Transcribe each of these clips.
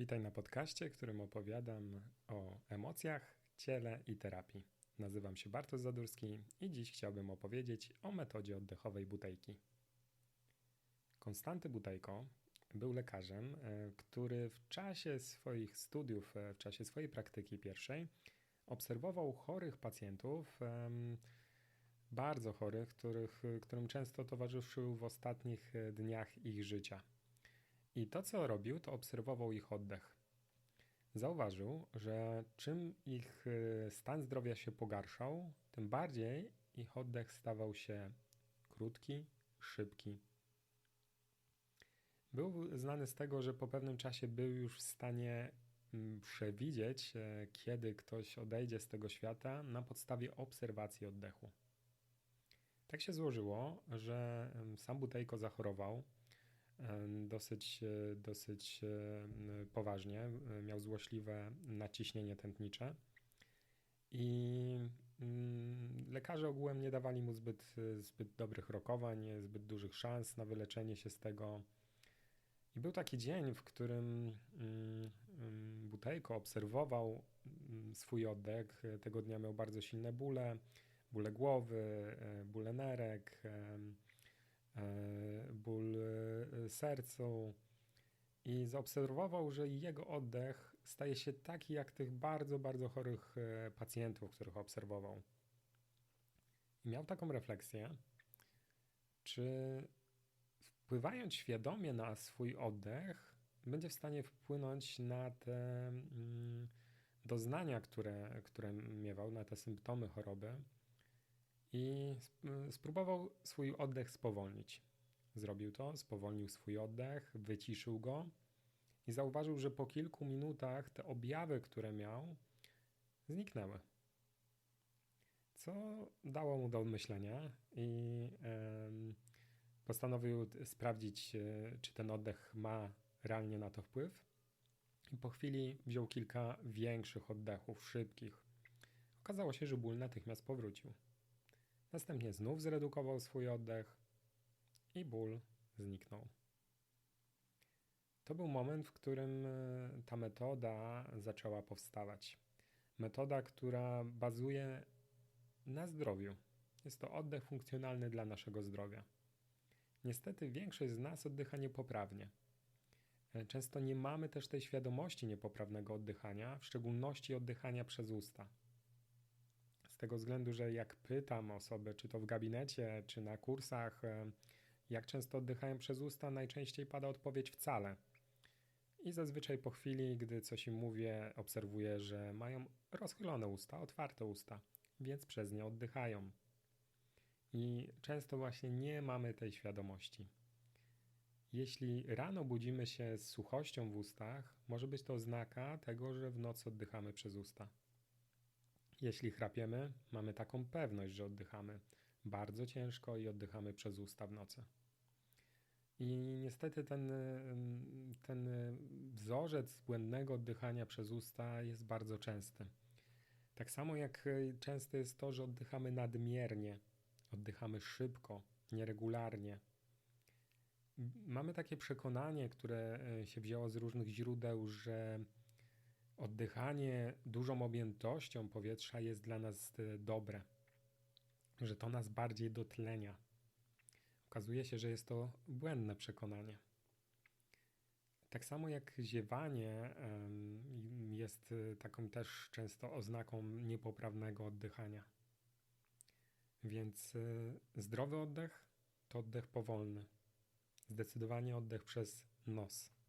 Witaj na podcaście, w którym opowiadam o emocjach, ciele i terapii. Nazywam się Bartosz Zadurski i dziś chciałbym opowiedzieć o metodzie oddechowej Butejki. Konstanty Butejko był lekarzem, e, który w czasie swoich studiów, e, w czasie swojej praktyki pierwszej obserwował chorych pacjentów, bardzo chorych, których, którym często towarzyszył w ostatnich e, dniach ich życia. I to, co robił, to obserwował ich oddech. Zauważył, że czym ich y, stan zdrowia się pogarszał, tym bardziej ich oddech stawał się krótki, szybki. Był znany z tego, że po pewnym czasie był już w stanie mm, przewidzieć, e, kiedy ktoś odejdzie z tego świata na podstawie obserwacji oddechu. Tak się złożyło, że sam Butejko zachorował dosyć, e, dosyć e, poważnie. Miał złośliwe naciśnienie tętnicze i mm, lekarze ogółem nie dawali mu zbyt, zbyt dobrych rokowań, zbyt dużych szans na wyleczenie się z tego. I był taki dzień, w którym mm, mm, Butejko obserwował swój oddech. Tego dnia miał bardzo silne bóle, bóle głowy, e, bóle nerek, E, ból e, sercu i zaobserwował, że jego oddech staje się taki jak tych bardzo, bardzo chorych e, pacjentów, których obserwował. I miał taką refleksję, czy wpływając świadomie na swój oddech, będzie w stanie wpłynąć na te mm, doznania, które, które miewał, na te symptomy choroby i spróbował swój oddech spowolnić. Zrobił to, spowolnił swój oddech, wyciszył go i zauważył, że po kilku minutach te objawy, które miał, zniknęły. Co dało mu do myślenia i postanowił sprawdzić, e, czy ten oddech ma realnie na to wpływ. I po chwili wziął kilka większych oddechów, szybkich. Okazało się, że ból natychmiast powrócił. Następnie znów zredukował swój oddech i ból zniknął. To był moment, w którym e, ta metoda zaczęła powstawać. Metoda, która bazuje na zdrowiu. Jest to oddech funkcjonalny dla naszego zdrowia. Niestety większość z nas oddycha niepoprawnie. E, często nie mamy też tej świadomości niepoprawnego oddychania, w szczególności oddychania przez usta tego względu, że jak pytam osoby, czy to w gabinecie, czy na kursach, e, jak często oddychają przez usta, najczęściej pada odpowiedź wcale. I zazwyczaj po chwili, gdy coś im mówię, obserwuję, że mają rozchylone usta, otwarte usta, więc przez nie oddychają. I często właśnie nie mamy tej świadomości. Jeśli rano budzimy się z suchością w ustach, może być to oznaka tego, że w nocy oddychamy przez usta. Jeśli chrapiemy, mamy taką pewność, że oddychamy bardzo ciężko i oddychamy przez usta w nocy. I niestety ten, ten wzorzec błędnego oddychania przez usta jest bardzo częsty. Tak samo jak częste jest to, że oddychamy nadmiernie, oddychamy szybko, nieregularnie. Mamy takie przekonanie, które się wzięło z różnych źródeł, że oddychanie dużą objętością powietrza jest dla nas e, dobre, że to nas bardziej dotlenia. Okazuje się, że jest to błędne przekonanie. Tak samo jak ziewanie jest e, taką też często oznaką niepoprawnego oddychania. Więc e, zdrowy oddech to oddech powolny. Zdecydowanie oddech przez nos.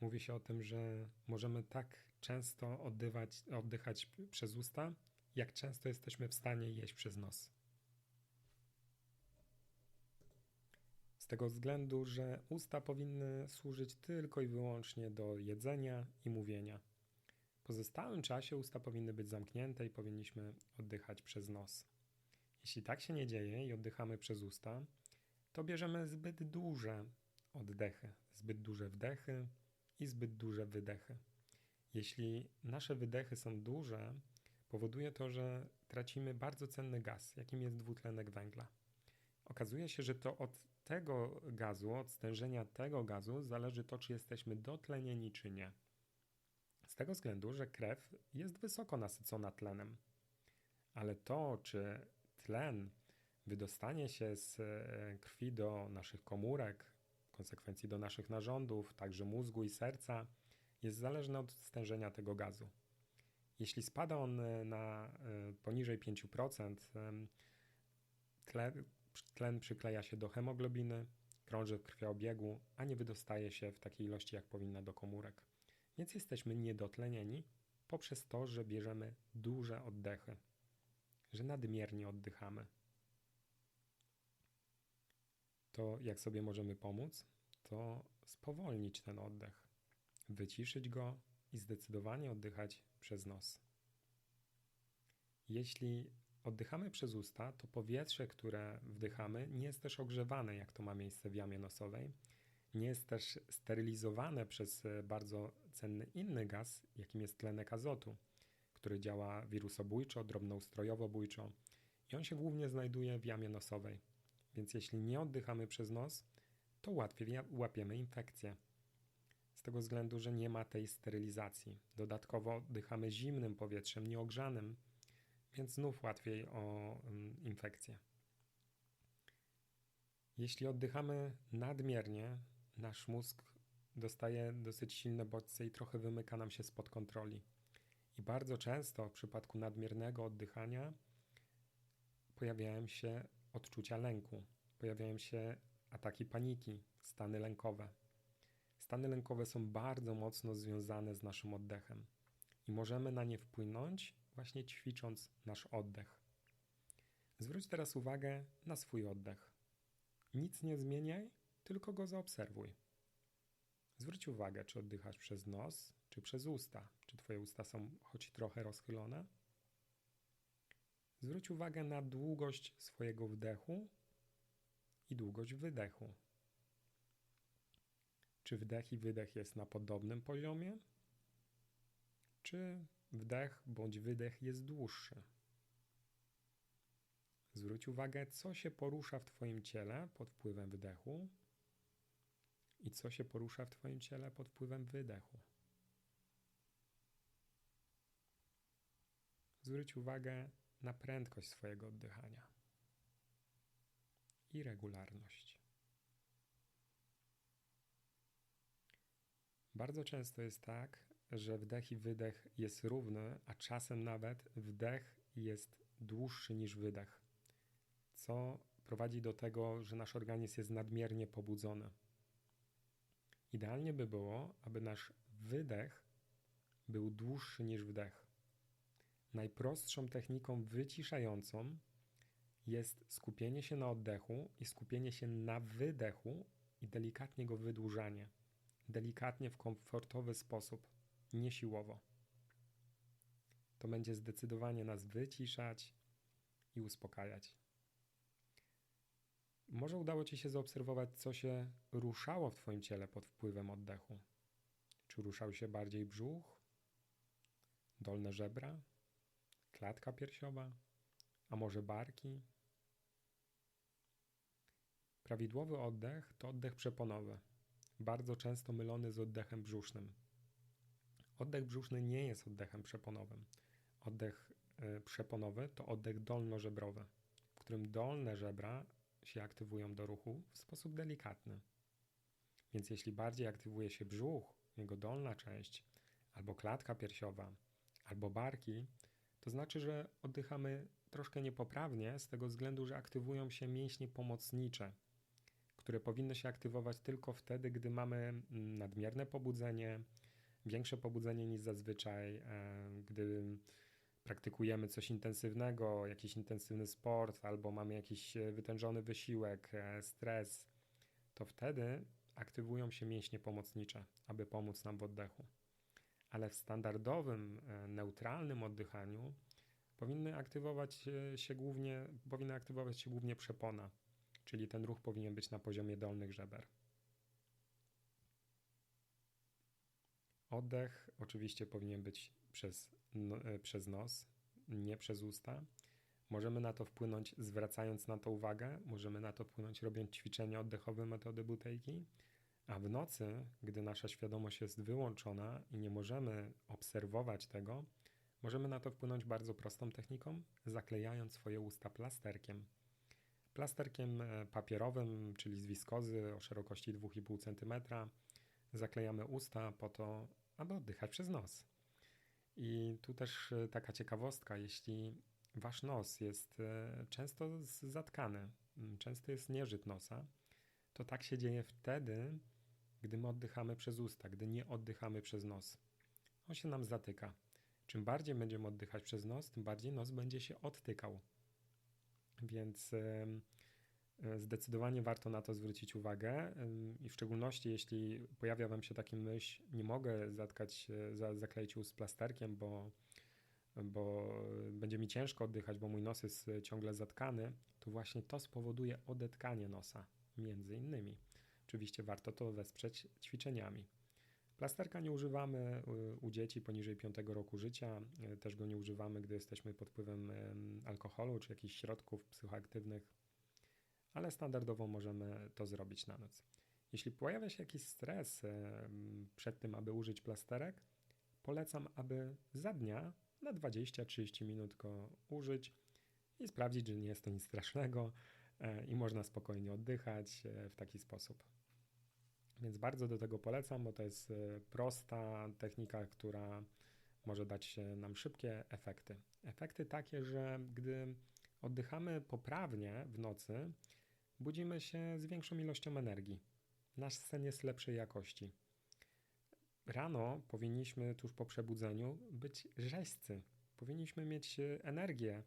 Mówi się o tym, że możemy tak często oddywać, oddychać przez usta, jak często jesteśmy w stanie jeść przez nos. Z tego względu, że usta powinny służyć tylko i wyłącznie do jedzenia i mówienia. W pozostałym czasie usta powinny być zamknięte i powinniśmy oddychać przez nos. Jeśli tak się nie dzieje i oddychamy przez usta, to bierzemy zbyt duże oddechy, zbyt duże wdechy i zbyt duże wydechy. Jeśli nasze wydechy są duże, powoduje to, że tracimy bardzo cenny gaz, jakim jest dwutlenek węgla. Okazuje się, że to od tego gazu, od stężenia tego gazu zależy to, czy jesteśmy dotlenieni, czy nie. Z tego względu, że krew jest wysoko nasycona tlenem. Ale to, czy tlen wydostanie się z e, krwi do naszych komórek, konsekwencji do naszych narządów, także mózgu i serca, jest zależne od stężenia tego gazu. Jeśli spada on e, na e, poniżej 5%, tlen, tlen przykleja się do hemoglobiny, krąży w krwiobiegu, a nie wydostaje się w takiej ilości, jak powinna do komórek. Więc jesteśmy niedotlenieni poprzez to, że bierzemy duże oddechy, że nadmiernie oddychamy. To jak sobie możemy pomóc? To spowolnić ten oddech, wyciszyć go i zdecydowanie oddychać przez nos. Jeśli oddychamy przez usta, to powietrze, które wdychamy, nie jest też ogrzewane, jak to ma miejsce w jamie nosowej. Nie jest też sterylizowane przez e, bardzo cenny inny gaz, jakim jest tlenek azotu, który działa wirusobójczo, drobnoustrojowobójczo i on się głównie znajduje w jamie nosowej. Więc jeśli nie oddychamy przez nos, to łatwiej łapiemy infekcję. Z tego względu, że nie ma tej sterylizacji. Dodatkowo oddychamy zimnym powietrzem, nieogrzanym, więc znów łatwiej o mm, infekcję. Jeśli oddychamy nadmiernie, nasz mózg dostaje dosyć silne bodźce i trochę wymyka nam się spod kontroli. I bardzo często w przypadku nadmiernego oddychania pojawiają się odczucia lęku, pojawiają się ataki paniki, stany lękowe. Stany lękowe są bardzo mocno związane z naszym oddechem i możemy na nie wpłynąć właśnie ćwicząc nasz oddech. Zwróć teraz uwagę na swój oddech. Nic nie zmieniaj, tylko go zaobserwuj. Zwróć uwagę, czy oddychasz przez nos, czy przez usta. Czy Twoje usta są choć trochę rozchylone? Zwróć uwagę na długość swojego wdechu i długość wydechu. Czy wdech i wydech jest na podobnym poziomie? Czy wdech bądź wydech jest dłuższy? Zwróć uwagę, co się porusza w Twoim ciele pod wpływem wdechu i co się porusza w Twoim ciele pod wpływem wydechu. Zwróć uwagę na prędkość swojego oddychania i regularność. Bardzo często jest tak, że wdech i wydech jest równy, a czasem nawet wdech jest dłuższy niż wydech, co prowadzi do tego, że nasz organizm jest nadmiernie pobudzony. Idealnie by było, aby nasz wydech był dłuższy niż wdech. Najprostszą techniką wyciszającą jest skupienie się na oddechu i skupienie się na wydechu i delikatnie go wydłużanie. Delikatnie w komfortowy sposób, nie siłowo. To będzie zdecydowanie nas wyciszać i uspokajać. Może udało Ci się zaobserwować, co się ruszało w Twoim ciele pod wpływem oddechu. Czy ruszał się bardziej brzuch, dolne żebra, klatka piersiowa, a może barki? Prawidłowy oddech to oddech przeponowy, bardzo często mylony z oddechem brzusznym. Oddech brzuszny nie jest oddechem przeponowym. Oddech y, przeponowy to oddech dolnożebrowy, w którym dolne żebra się aktywują do ruchu w sposób delikatny. Więc jeśli bardziej aktywuje się brzuch, jego dolna część, albo klatka piersiowa, albo barki, to znaczy, że oddychamy troszkę niepoprawnie z tego względu, że aktywują się mięśnie pomocnicze, które powinny się aktywować tylko wtedy, gdy mamy mm, nadmierne pobudzenie, większe pobudzenie niż zazwyczaj, e, gdy praktykujemy coś intensywnego, jakiś intensywny sport, albo mamy jakiś e, wytężony wysiłek, e, stres, to wtedy aktywują się mięśnie pomocnicze, aby pomóc nam w oddechu. Ale w standardowym, e, neutralnym oddychaniu powinny aktywować się głównie, powinna aktywować się głównie przepona, czyli ten ruch powinien być na poziomie dolnych żeber. Oddech oczywiście powinien być przez, no, e, przez nos, nie przez usta. Możemy na to wpłynąć zwracając na to uwagę, możemy na to wpłynąć robiąc ćwiczenia oddechowe metody butejki, A w nocy, gdy nasza świadomość jest wyłączona i nie możemy obserwować tego, możemy na to wpłynąć bardzo prostą techniką, zaklejając swoje usta plasterkiem. Plasterkiem e, papierowym, czyli z wiskozy o szerokości 2,5 cm, zaklejamy usta po to, aby oddychać przez nos. I tu też e, taka ciekawostka, jeśli wasz nos jest e, często zatkany, często jest nieżyt nosa, to tak się dzieje wtedy, gdy my oddychamy przez usta, gdy nie oddychamy przez nos. On się nam zatyka. Czym bardziej będziemy oddychać przez nos, tym bardziej nos będzie się odtykał. Więc zdecydowanie warto na to zwrócić uwagę i w szczególności jeśli pojawia Wam się taki myśl, nie mogę zatkać, zakleić ust plasterkiem, bo, bo będzie mi ciężko oddychać, bo mój nos jest ciągle zatkany, to właśnie to spowoduje odetkanie nosa, między innymi. Oczywiście warto to wesprzeć ćwiczeniami. Plasterka nie używamy u dzieci poniżej 5 roku życia, też go nie używamy, gdy jesteśmy pod wpływem alkoholu czy jakichś środków psychoaktywnych, ale standardowo możemy to zrobić na noc. Jeśli pojawia się jakiś stres przed tym, aby użyć plasterek, polecam, aby za dnia na 20-30 minut go użyć i sprawdzić, że nie jest to nic strasznego e, i można spokojnie oddychać e, w taki sposób. Więc bardzo do tego polecam, bo to jest e, prosta technika, która może dać nam szybkie efekty. Efekty takie, że gdy oddychamy poprawnie w nocy, budzimy się z większą ilością energii. Nasz sen jest lepszej jakości. Rano powinniśmy tuż po przebudzeniu być rzeźcy. Powinniśmy mieć energię.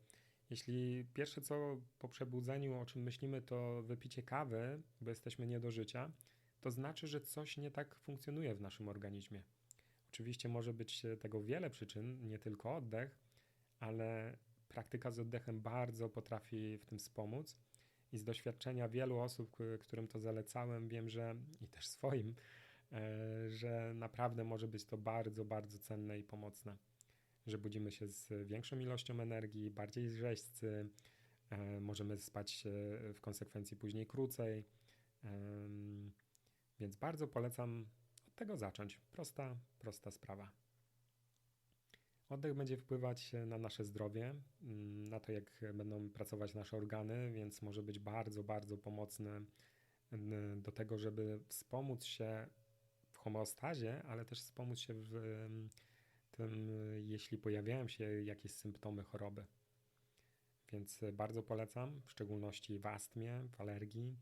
Jeśli pierwsze co po przebudzeniu, o czym myślimy, to wypicie kawy, bo jesteśmy nie do życia, to znaczy, że coś nie tak funkcjonuje w naszym organizmie. Oczywiście może być tego wiele przyczyn, nie tylko oddech, ale praktyka z oddechem bardzo potrafi w tym wspomóc. I z doświadczenia wielu osób, którym to zalecałem, wiem, że i też swoim, e, że naprawdę może być to bardzo, bardzo cenne i pomocne. Że budzimy się z większą ilością energii, bardziej rzeźcy, e, możemy spać w konsekwencji później krócej. Więc bardzo polecam od tego zacząć. Prosta, prosta sprawa. Oddech będzie wpływać na nasze zdrowie, mm, na to, jak będą pracować nasze organy, więc może być bardzo, bardzo pomocny mm, do tego, żeby wspomóc się w homeostazie, ale też wspomóc się w mm, tym, jeśli pojawiają się jakieś symptomy choroby. Więc bardzo polecam, w szczególności w astmie, w alergii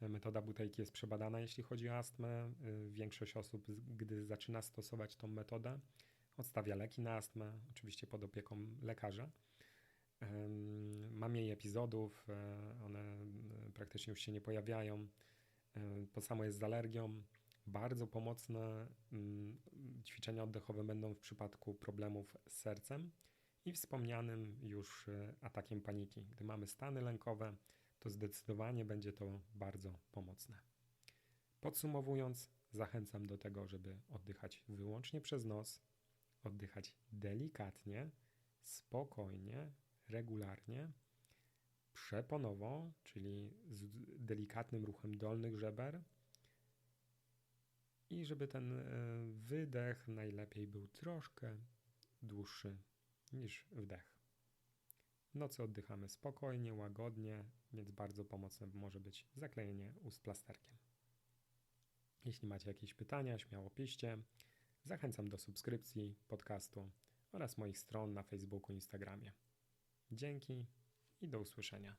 Metoda butelki jest przebadana, jeśli chodzi o astmę. Y, większość osób, gdy zaczyna stosować tą metodę, odstawia leki na astmę, oczywiście pod opieką lekarza. Mam mniej epizodów, e, one y, praktycznie już się nie pojawiają. E, to samo jest z alergią. Bardzo pomocne mm, ćwiczenia oddechowe będą w przypadku problemów z sercem i wspomnianym już e, atakiem paniki. Gdy mamy stany lękowe, to zdecydowanie będzie to bardzo pomocne. Podsumowując, zachęcam do tego, żeby oddychać wyłącznie przez nos, oddychać delikatnie, spokojnie, regularnie, przeponowo, czyli z delikatnym ruchem dolnych żeber i żeby ten e, wydech najlepiej był troszkę dłuższy niż wdech. Nocy oddychamy spokojnie, łagodnie, więc bardzo pomocne może być zaklejenie ust plasterkiem. Jeśli macie jakieś pytania, śmiało piszcie. Zachęcam do subskrypcji podcastu oraz moich stron na Facebooku i Instagramie. Dzięki i do usłyszenia.